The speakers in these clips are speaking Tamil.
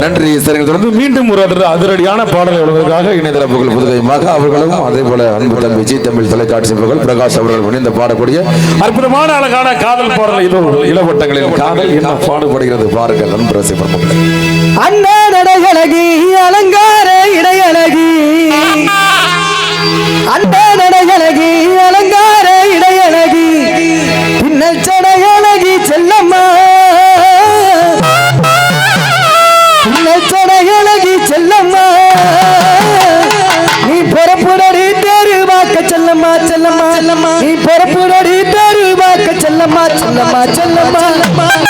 நன்றி சரிங்க. தொடர்ந்து மீண்டும் உரையாடுற அதிரடியான பாடலை உலகத்துக்காக இணையதள புதுகை மகா அவர்களும் அதே போல அன்பு தம்பி ஜி தமிழ் தொலைக்காட்சி புகழ் பிரகாஷ் அவர்கள் இணைந்து பாடக்கூடிய அற்புதமான அழகான காதல் பாடல் இளவட்டங்களில் காதல் என்ன பாடுபடுகிறது பாருங்கள் அன்பு ரசிப்போம் அண்ணா நடகழகி அலங்கார இடையழகி. அன்பே செல்லம்மா. நீ பொறுப்புடடி தருவாக்க செல்லம்மா செல்லம்மா செல்லம்மா.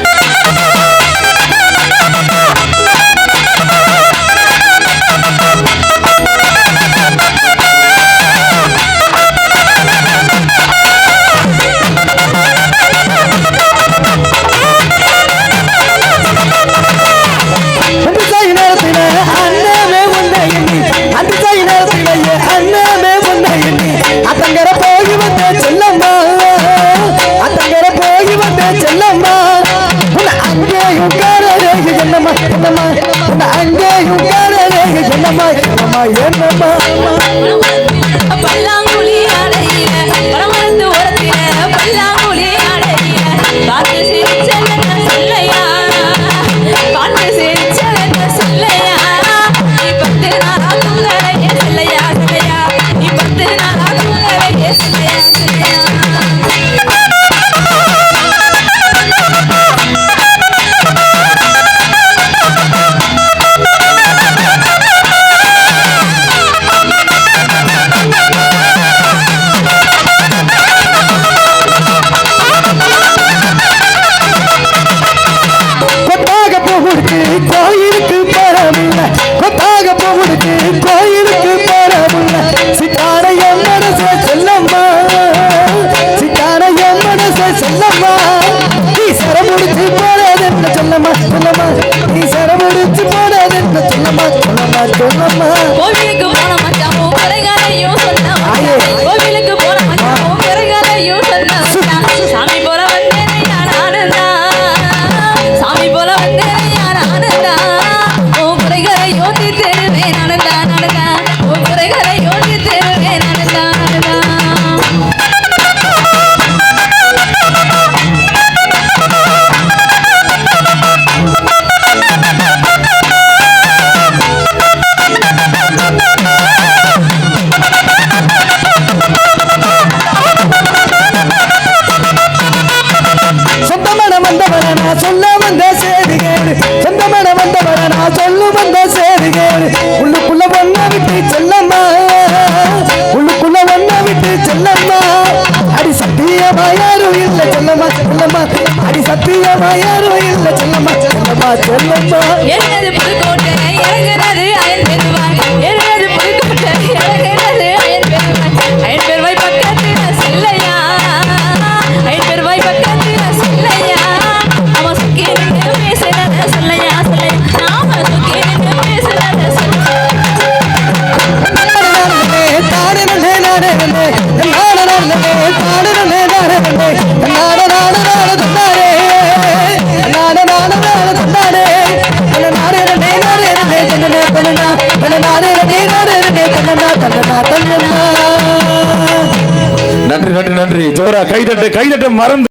என்ன மாமா பல்லாங்குழி அடையில பரமரத்து ஓரத்தில பல்லாங்குழி அடையில பார்த்து சிரிச்சவன சொல்லையா பார்த்து சிரிச்சவன சொல்லையா நீ பத்து நாளா தூங்க வைக்க சொல்லையா சொல்லையா நீ பத்து நாளா தூங்க வைக்க சொல்லையா சொல்லையா சொல்லம்மா செல்லம்மா செல்லம்மா. என்னது புதுக்கோட்டை? இறங்குறது நன்றி. ஜோரா கைதட்டு கைதட்ட மறந்து